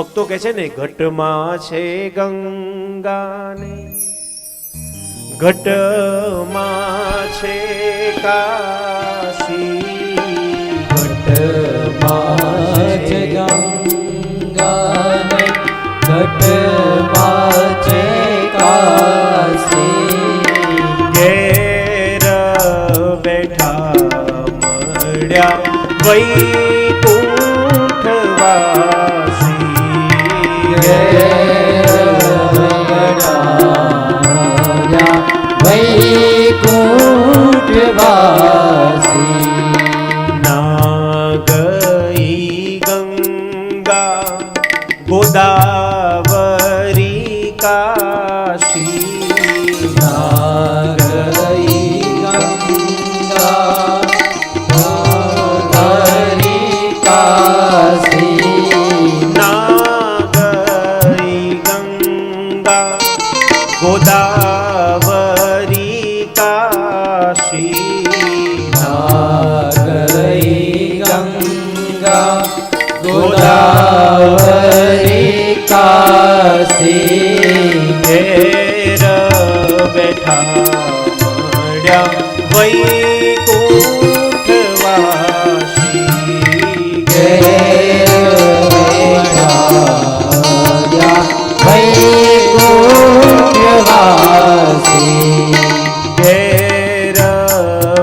ભક્તો કે છે ને, ઘટમાં છે ગંગાને, ઘટમાં છે કાશી, ઘટમાં ઘટમાં છે કાશી. ઘેર બેઠા મળ્યા વૈકુંઠવાસી ના ગઈ ગંગા ગોદાવરી કાશી ગંગા ગોદાવરી કાશી. નાગઈ ગંગા ગોદાવરી કાશી. બેઠા.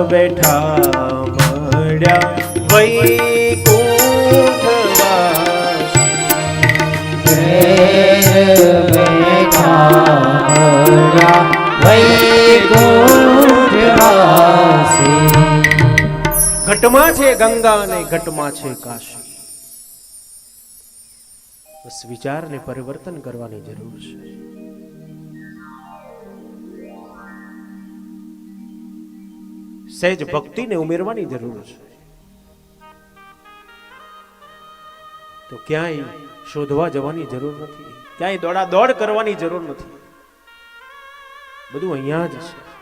બેઠા મળ્યા. વૈકુંઠવાસી. ઘટમાં છે ગંગા અને ઘટમાં છે કાશી. બસ વિચારને પરિવર્તન કરવાની જરૂર છે. સહેજ ભક્તિને ઉમેરવાની જરૂર છે. તો ક્યાંય શોધવા જવાની જરૂર નથી. ક્યાંય દોડા દોડ કરવાની જરૂર નથી. બધું અહીંયા જ છે.